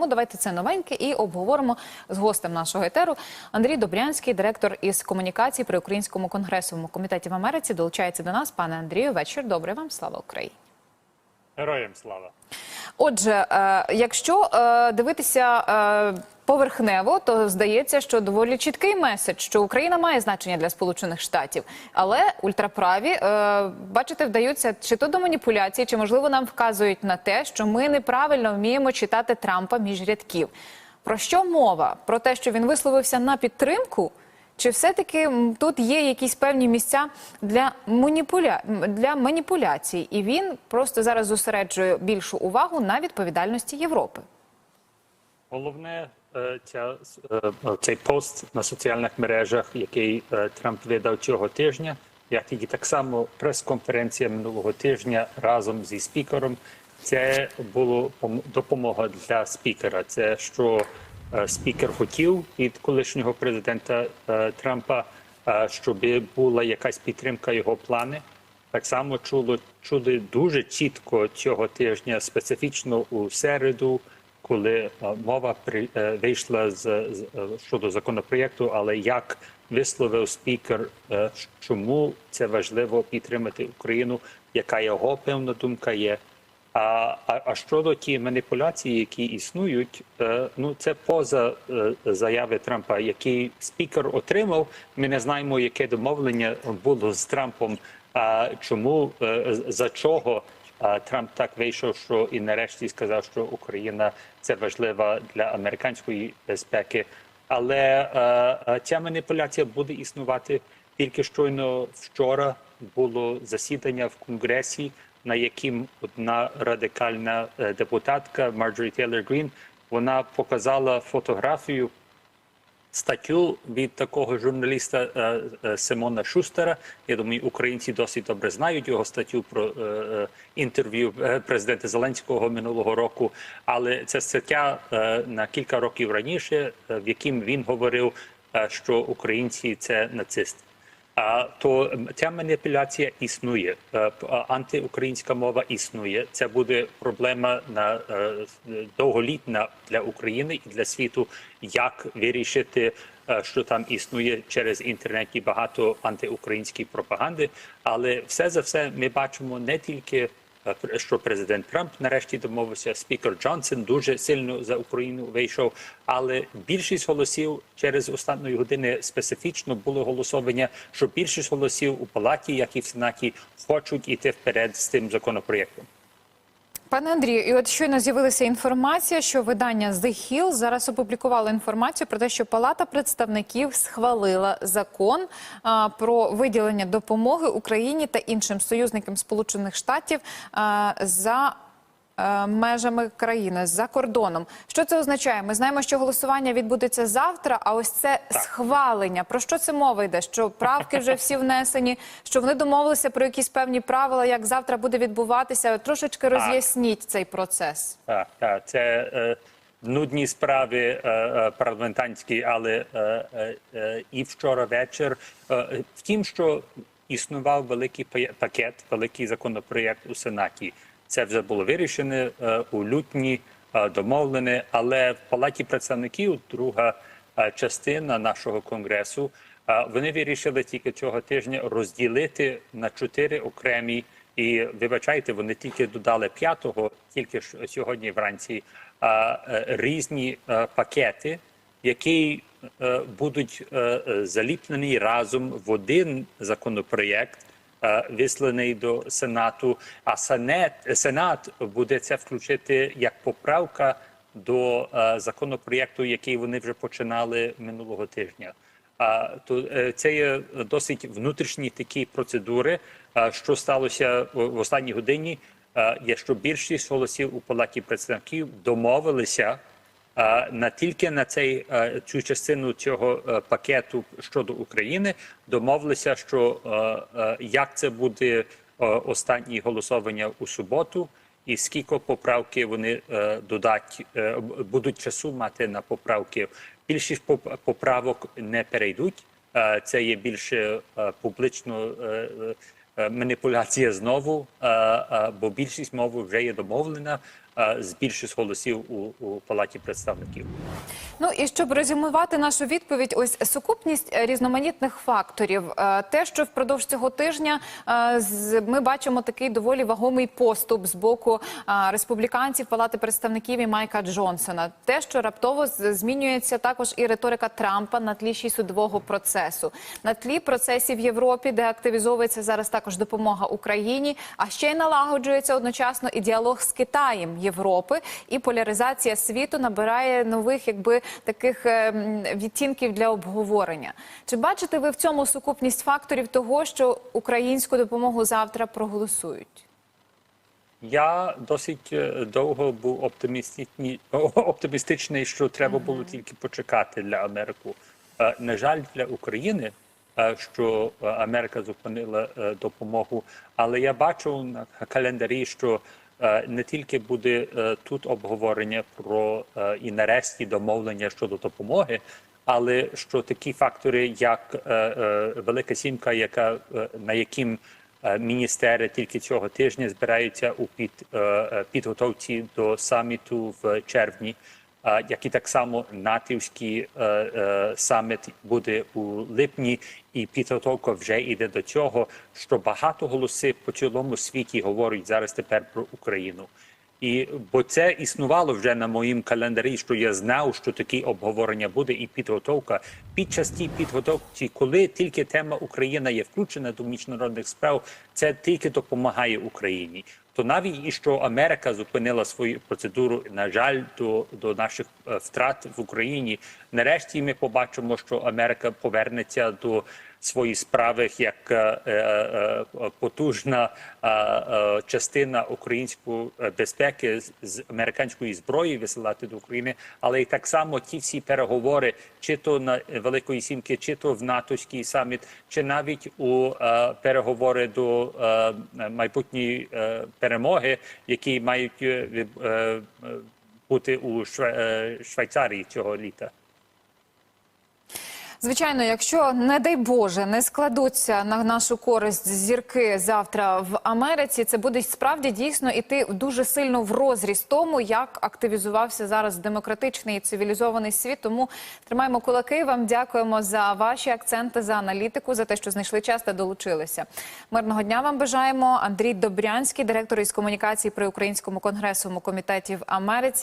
Тому давайте це новеньке і обговоримо з гостем нашого етеру. Андрій Добрянський, директор із комунікації при Українському конгресовому комітеті в Америці, долучається до нас. Пане Андрію, вечір добрий вам. Слава Україні. Героям слава. Отже, е, якщо е, дивитися е, поверхнево, то здається, що доволі чіткий меседж, що Україна має значення для Сполучених Штатів, але ультраправі, е, бачите, вдаються чи то до маніпуляції, чи можливо нам вказують на те, що ми неправильно вміємо читати Трампа між рядків. Про що мова? Про те, що він висловився на підтримку. Чи все-таки тут є якісь певні місця для, маніпуля... для маніпуляцій, і він просто зараз зосереджує більшу увагу на відповідальності Європи? Головне, ця, е, цей пост на соціальних мережах, який е, Трамп видав цього тижня, як і так само прес-конференція минулого тижня разом зі спікером. Це було пом- допомога для спікера. Це що е, спікер хотів від колишнього президента е, Трампа, е, щоб була якась підтримка його плани. Так само чуло чули дуже чітко цього тижня, специфічно у середу, коли е, мова при е, вийшла з, е, щодо законопроєкту, але як висловив спікер, чому це важливо підтримати Україну, яка його певна думка є. А, а, а щодо ті маніпуляції, які існують, ну це поза заяви Трампа, який спікер отримав. Ми не знаємо, яке домовлення було з Трампом. А чому за чого Трамп так вийшов, що і нарешті сказав, що Україна це важлива для американської безпеки. Але е, е, ця маніпуляція буде існувати тільки щойно вчора було засідання в конгресі, на яким одна радикальна е, депутатка Марджорі Тейлор Грін вона показала фотографію статтю від такого журналіста е, е, Симона Шустера. Я думаю, українці досить добре знають його статтю про е, інтерв'ю президента Зеленського минулого року. Але це стаття на кілька років раніше, в яким він говорив, що українці це нацисти. То ця маніпуляція існує. Е, Антиукраїнська мова існує. Це буде проблема на е, довголітна для України і для світу, як вирішити, е, що там існує через інтернет і багато антиукраїнської пропаганди. Але все за все ми бачимо не тільки. Е, Що президент Трамп нарешті домовився, спікер Джонсон дуже сильно за Україну вийшов. Але більшість голосів через останні години специфічно було голосування, що більшість голосів у палаті, як і в сенаті, хочуть іти вперед з цим законопроєктом. Пане Андрію, і от щойно з'явилася інформація, що видання The Hill зараз опублікувало інформацію про те, що Палата представників схвалила закон а, про виділення допомоги Україні та іншим союзникам Сполучених Штатів а, за межами країни за кордоном. Що це означає? Ми знаємо, що голосування відбудеться завтра. А ось це схвалення. Про що це мова йде? Що правки вже всі внесені, що вони домовилися про якісь певні правила, як завтра буде відбуватися. Трошечки роз'ясніть цей процес. Так, так, це е, нудні справи е, е, але е, е, е, і вчора вечір. Е, втім, що існував великий пакет, великий законопроєкт у Сенаті. Це вже було вирішено е, у лютні, е, домовлене, але в Палаті представників друга е, частина нашого конгресу. Вони вирішили тільки цього тижня розділити на чотири окремі і вибачайте, вони тільки додали п'ятого, тільки ж сьогодні вранці різні пакети, які будуть заліплені разом в один законопроєкт, висланий до Сенату. А Сенат, Сенат буде це включити як поправка до е, законопроєкту, який вони вже починали минулого тижня. А то е, це є досить внутрішні такі процедури. Що сталося в останній годині? а, Є що більшість голосів у палаті представників домовилися а, не тільки на цей цю частину цього е, пакету щодо України, домовилися, що е, е, як це буде останнє голосування у суботу, і скільки поправки вони додать, будуть часу мати на поправки. Більшість поп- поправок не перейдуть. Це є більше публично маніпуляція знову, бо більшість мови вже є домовлена. З більшість голосів у, у палаті представників. Ну і щоб резюмувати нашу відповідь, ось сукупність е, різноманітних факторів. Е, Те, що впродовж цього тижня е, ми бачимо такий доволі вагомий поступ з боку республіканців Палати представників і Майка Джонсона. Те, що раптово змінюється також і риторика Трампа на тлі ще судового процесу, на тлі процесів в Європі, де активізовується зараз також допомога Україні, а ще й налагоджується одночасно і діалог з Китаєм Європи, і поляризація світу набирає нових, якби таких е, відтінків для обговорення. Чи бачите ви в цьому сукупність факторів того, що українську допомогу завтра проголосують? Я досить е, довго був оптимістичний, оптимістичний, що треба було тільки почекати для Америку. Е, На жаль, для України, е, що Америка зупинила допомогу, але я бачу на календарі, що не тільки буде е, тут обговорення про е, і нарешті домовлення щодо допомоги, але що такі фактори, як е, е, Велика Сімка, яка е, на яким Е, Міністери тільки цього тижня збираються у під, е, е, підготовці до саміту в червні, е, як і так само натівський е, е, саміт буде у липні, і підготовка вже йде до цього, що багато голосів по цілому світі говорять зараз тепер про Україну. І бо це існувало вже на моїм календарі, що я знав, що такі обговорення буде, і підготовка під час тієї підготовки, коли тільки тема Україна є включена до міжнародних справ, це тільки допомагає Україні. То навіть і що Америка зупинила свою процедуру, на жаль, до, до наших е, втрат в Україні. Нарешті ми побачимо, що Америка повернеться до свої справи як е, е, е, потужна частина української безпеки з, американської зброї висилати до України, але і так само ті всі переговори, чи то на Великої Сімки, чи то в натовський саміт, чи навіть у переговори до майбутньої перемоги, які мають бути у Шве- Швейцарії цього літа. Звичайно, якщо не дай Боже не складуться на нашу користь зірки завтра в Америці, це буде справді дійсно іти дуже сильно в розріз тому, як активізувався зараз демократичний і цивілізований світ. Тому тримаємо кулаки. Вам дякуємо за ваші акценти, за аналітику, за те, що знайшли час та долучилися. Мирного дня вам бажаємо. Андрій Добрянський, директор із комунікації при українському конгресовому комітеті в Америці.